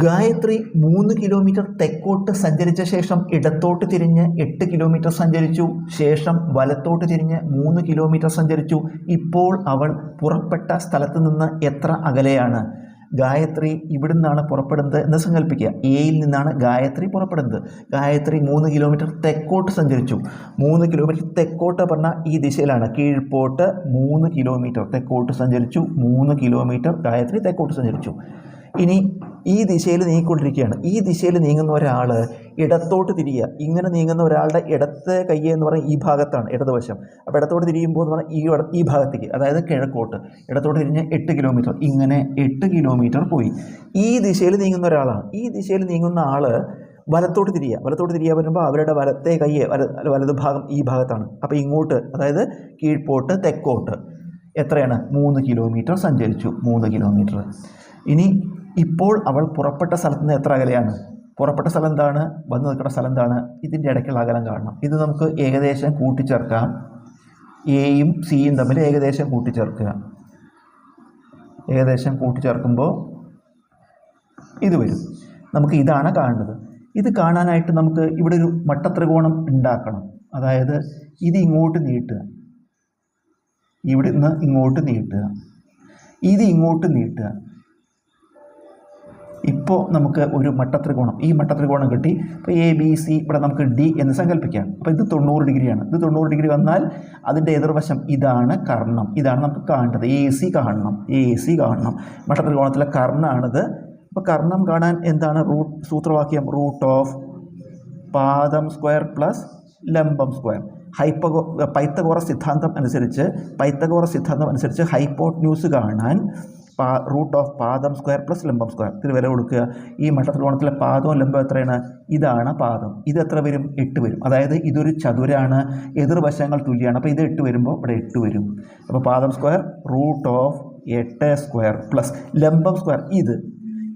ഗായത്രി മൂന്ന് കിലോമീറ്റർ തെക്കോട്ട് സഞ്ചരിച്ച ശേഷം ഇടത്തോട്ട് തിരിഞ്ഞ് എട്ട് കിലോമീറ്റർ സഞ്ചരിച്ചു. ശേഷം വലത്തോട്ട് തിരിഞ്ഞ് മൂന്ന് കിലോമീറ്റർ സഞ്ചരിച്ചു. ഇപ്പോൾ അവൾ പുറപ്പെട്ട സ്ഥലത്ത് നിന്ന് എത്ര അകലെയാണ്? ഗായത്രി ഇവിടെ നിന്നാണ് പുറപ്പെടുന്നത് എന്ന് സങ്കല്പിക്കുക എയിൽ നിന്നാണ് ഗായത്രി പുറപ്പെടുന്നത്. ഗായത്രി മൂന്ന് കിലോമീറ്റർ തെക്കോട്ട് സഞ്ചരിച്ചു. മൂന്ന് കിലോമീറ്റർ തെക്കോട്ട് പറഞ്ഞാൽ ഈ ദിശയിലാണ്. കീഴ്പോട്ട് മൂന്ന് കിലോമീറ്റർ തെക്കോട്ട് സഞ്ചരിച്ചു. മൂന്ന് കിലോമീറ്റർ ഗായത്രി തെക്കോട്ട് സഞ്ചരിച്ചു. ഇനി ഈ ദിശയിൽ നീങ്ങിക്കൊണ്ടിരിക്കുകയാണ്. ഈ ദിശയിൽ നീങ്ങുന്ന ഒരാൾ ഇടത്തോട്ട് തിരിയുക. ഇങ്ങനെ നീങ്ങുന്ന ഒരാളുടെ ഇടത്തെ കൈ എന്ന് പറയുന്നത് ഈ ഭാഗത്താണ് ഇടതുവശം. അപ്പോൾ ഇടത്തോട്ട് തിരിയുമ്പോൾ എന്ന് പറഞ്ഞാൽ ഈ ഈ ഭാഗത്തേക്ക് അതായത് കിഴക്കോട്ട്. ഇടത്തോട്ട് തിരിഞ്ഞ് എട്ട് കിലോമീറ്റർ. ഇങ്ങനെ എട്ട് കിലോമീറ്റർ പോയി. ഈ ദിശയിൽ നീങ്ങുന്ന ഒരാളാണ്. ഈ ദിശയിൽ നീങ്ങുന്ന ആൾ വലത്തോട്ട് തിരിയുക. വലത്തോട്ട് തിരിയാൻ പറ്റുമ്പോൾ അവരുടെ വലത്തെ കയ്യെ വല വലത് ഭാഗം ഈ ഭാഗത്താണ്. അപ്പോൾ ഇങ്ങോട്ട് അതായത് കീഴ്പോട്ട് തെക്കോട്ട്. എത്രയാണ്? മൂന്ന് കിലോമീറ്റർ സഞ്ചരിച്ചു. മൂന്ന് കിലോമീറ്റർ. ഇനി ഇപ്പോൾ അവൾ പുറപ്പെട്ട സ്ഥലത്ത് നിന്ന് എത്ര അകലെയാണ്? പുറപ്പെട്ട സ്ഥലം എന്താണ്? വന്ന് നിൽക്കുന്ന സ്ഥലം എന്താണ്? ഇതിന്റെ ഇടയ്ക്കുള്ള അകലം കാണണം. ഇത് നമുക്ക് ഏകദേശം കൂട്ടിച്ചേർക്കാം. എയും സിയും തമ്മിൽ ഏകദേശം കൂട്ടിച്ചേർക്കുക. ഏകദേശം കൂട്ടിച്ചേർക്കുമ്പോൾ ഇത് വരും. നമുക്ക് ഇതാണ് കാണേണ്ടത്. ഇത് കാണാനായിട്ട് നമുക്ക് ഇവിടെ ഒരു മട്ടത്രികോണം ഉണ്ടാക്കണം. അതായത് ഇത് ഇങ്ങോട്ട് നീട്ടുക. ഇവിടുന്ന് ഇങ്ങോട്ട് നീട്ടുക. ഇത് ഇങ്ങോട്ട് നീട്ടുക. ഇപ്പോൾ നമുക്ക് ഒരു മട്ടത്രികോണം ഈ മട്ടത്രികോണം കിട്ടി. ഇപ്പോൾ എ ബി സി ഇവിടെ നമുക്ക് ഡി എന്ന് സങ്കല്പിക്കാം അപ്പോൾ ഇത് തൊണ്ണൂറ് ഡിഗ്രിയാണ്. ഇത് തൊണ്ണൂറ് ഡിഗ്രി വന്നാൽ അതിന്റെ എതിർവശം ഇതാണ് കർണം. ഇതാണ് നമുക്ക് കാണേണ്ടത്. എ സി കാണണം. എ സി കാണണം. മട്ടത്രികോണത്തിലെ കർണാണിത്. അപ്പോൾ കർണം കാണാൻ എന്താണ് റൂട്ട് സൂത്രവാക്യം? റൂട്ട് ഓഫ് പാദം സ്ക്വയർ പ്ലസ് ലംബം സ്ക്വയർ. ഹൈപ്പഗോ പൈത്തഗോറ സിദ്ധാന്തം അനുസരിച്ച് പൈത്തഗോറ സിദ്ധാന്തം അനുസരിച്ച് ഹൈപ്പോട്ന്യൂസ് കാണാൻ പാ റൂട്ട് ഓഫ് പാദം സ്ക്വയർ പ്ലസ് ലംബം സ്ക്വയർ ഇതിൽ വില കൊടുക്കുക. ഈ മട്ടത്രികോണത്തിലെ പാദവും ലംബം എത്രയാണ്? ഇതാണ് പാദം. ഇത് എത്ര വരും? എട്ട് വരും. അതായത് ഇതൊരു ചതുരാണ്. എതിർവശങ്ങൾ തുല്യമാണ്. അപ്പോൾ ഇത് എട്ട് വരുമ്പോൾ ഇവിടെ എട്ട് വരും. അപ്പോൾ പാദം സ്ക്വയർ റൂട്ട് ഓഫ് എട്ട് സ്ക്വയർ പ്ലസ് ലംബം സ്ക്വയർ ഇത്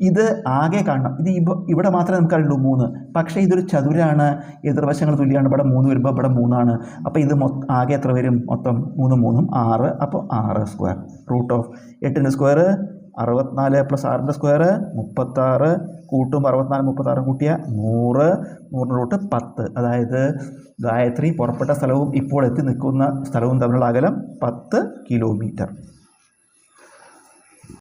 ഇത് ആകെ കാണണം. ഇത് ഇവിടെ മാത്രമേ നമുക്ക് അറിയുള്ളൂ മൂന്ന്. പക്ഷേ ഇതൊരു ചതുരാണ്. എതിർവശങ്ങൾ തുല്യമാണ് ഇവിടെ മൂന്ന് വരുമ്പോൾ ഇവിടെ മൂന്നാണ്. അപ്പോൾ ഇത് ആകെ എത്ര വരും? മൊത്തം മൂന്ന് മൂന്നും ആറ്. അപ്പോൾ ആറ് സ്ക്വയർ. റൂട്ട് ഓഫ് എട്ടിന്റെ സ്ക്വയർ അറുപത്തിനാല് പ്ലസ് ആറിന്റെ സ്ക്വയർ മുപ്പത്താറ്. കൂട്ടും അറുപത്തിനാല് മുപ്പത്താറ് കൂട്ടിയ നൂറ്. നൂറിന്റെ റൂട്ട് പത്ത്. അതായത് ഗായത്രി പുറപ്പെട്ട സ്ഥലവും ഇപ്പോൾ എത്തി നിൽക്കുന്ന സ്ഥലവും തമ്മിലുള്ള അകലം പത്ത് കിലോമീറ്റർ.